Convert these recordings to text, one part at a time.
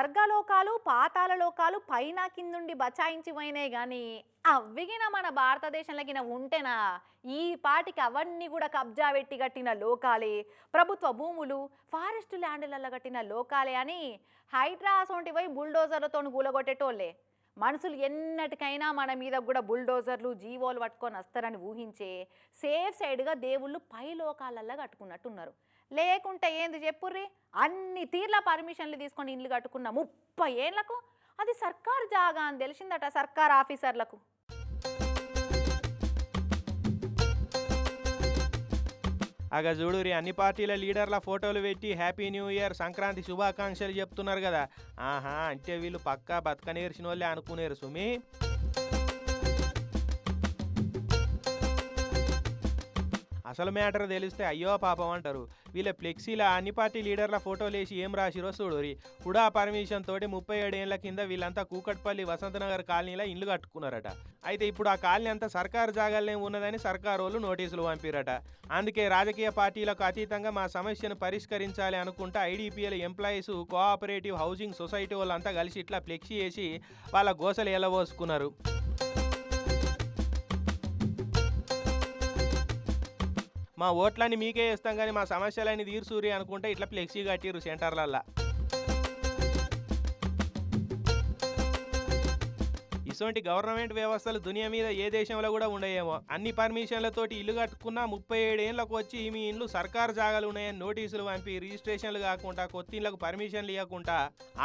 స్వర్గలోకాలు పాతాల లోకాలు పైన కిందుండి బచాయించి పోయినాయి కానీ అవ్విగిన మన భారతదేశంలోకిన ఉంటేనా? ఈ పాటికి అవన్నీ కూడా కబ్జా పెట్టి కట్టిన లోకాలే. ప్రభుత్వ భూములు ఫారెస్ట్ ల్యాండ్లలో కట్టిన లోకాలే అని హైడ్రాసోంటి పోయి బుల్డోజర్లతో కూలగొట్టేటోళ్ళే మనుషులు ఎన్నటికైనా మన మీద కూడా బుల్డోజర్లు జీవోలు పట్టుకొని వస్తారని ఊహించే సేఫ్ సైడ్గా దేవుళ్ళు పై లోకాలల్లో కట్టుకున్నట్టున్నారు. లేకుంటే ఏంది చెప్పుర్రి? అన్ని తీర్ల పర్మిషన్లు తీసుకొని ఇల్లు కట్టుకున్న ముప్పై ఏళ్ళకు అది సర్కార్ జాగా అని తెలిసిందట సర్కార్ ఆఫీసర్లకు. అగ చూడురి అన్ని పార్టీల లీడర్ల ఫోటోలు పెట్టి హ్యాపీ న్యూ ఇయర్ సంక్రాంతి శుభాకాంక్షలు చెప్తున్నారు కదా. ఆహా అంటే వీళ్ళు పక్కా బతకనేర్చిన వాళ్ళే అనుకునేరు సుమి. అసలు మ్యాటర్ తెలిస్తే అయ్యో పాపం అంటారు. వీళ్ళ ఫ్లెక్సీల అన్ని పార్టీ లీడర్ల ఫోటోలు వేసి ఏం రాసిరో చూడరి. హుడా పర్మిషన్ తోటి ముప్పై ఏడేళ్ళ కింద వీళ్ళంతా కూకట్పల్లి వసంతనగర్ కాలనీలో ఇల్లు కట్టుకున్నారట. అయితే ఇప్పుడు ఆ కాలనీ అంతా సర్కారు జాగాలనే ఉన్నదని సర్కారు వాళ్ళు నోటీసులు పంపిరట. అందుకే రాజకీయ పార్టీలకు అతీతంగా మా సమస్యను పరిష్కరించాలి అనుకుంటా IDPL employees cooperative housing society వాళ్ళంతా కలిసి ఇట్లా ఫ్లెక్సీ వేసి వాళ్ళ గోసలు ఎలబోసుకున్నారు మా ఓట్లన్నీ మీకే ఇస్తాం కానీ మా సమస్యలని తీర్సూరి అనుకుంటే ఇట్లా ఫ్లెక్సీ కట్టిరు సెంటర్లల్లో. ఇటువంటి గవర్నమెంట్ వ్యవస్థలు దునియా మీద ఏ దేశంలో కూడా ఉండయేమో. అన్ని పర్మిషన్లతోటి ఇల్లు కట్టుకున్నా ముప్పై ఏడేళ్ళకు వచ్చి మీ ఇండ్లు సర్కారు జాగాలు ఉన్నాయని నోటీసులు పంపి రిజిస్ట్రేషన్లు కాకుండా కొత్త ఇళ్ళకు పర్మిషన్లు ఇవ్వకుండా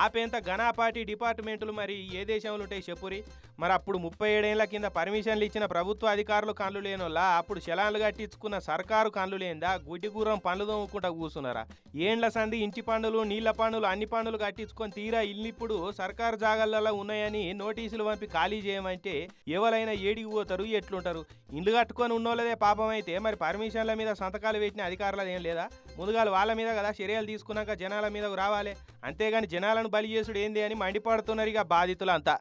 ఆపేంత ఘనాపాటి డిపార్ట్మెంట్లు మరి ఏ దేశంలో ఉంటాయి చెప్పురి? మరి అప్పుడు ముప్పై ఏడేళ్ళ కింద పర్మిషన్లు ఇచ్చిన ప్రభుత్వ అధికారులు కళ్ళు లేనోళ్ళ అప్పుడు శలాన్లు కట్టించుకున్న సర్కారు కళ్ళు లేందా గుడ్డి గుర్రం పనులు తోముకుంటా కూర్చున్నారా? ఏండ్ల సంధి ఇంటి పనులు నీళ్ళ పనులు అన్ని పనులు కట్టించుకొని తీరా ఇల్లు ఇప్పుడు సర్కారు జాగాలలో ఉన్నాయని నోటీసులు పంపి ఖాళీ చేయమంటే ఎవరైనా ఏడికి పోతారు ఎట్లుంటారు? ఇండ్లు కట్టుకొని ఉన్నోళ్ళదే పాపం అయితే మరి పర్మిషన్ల మీద సంతకాలు పెట్టిన అధికారులు ఏం లేదా? ముందుగా వాళ్ళ మీద కదా చర్యలు తీసుకున్నాక జనాల మీదకు రావాలి. అంతేగాని జనాలను బలి చేసుడు ఏంది అని మండిపడుతున్నారు ఇక బాధితులంతా.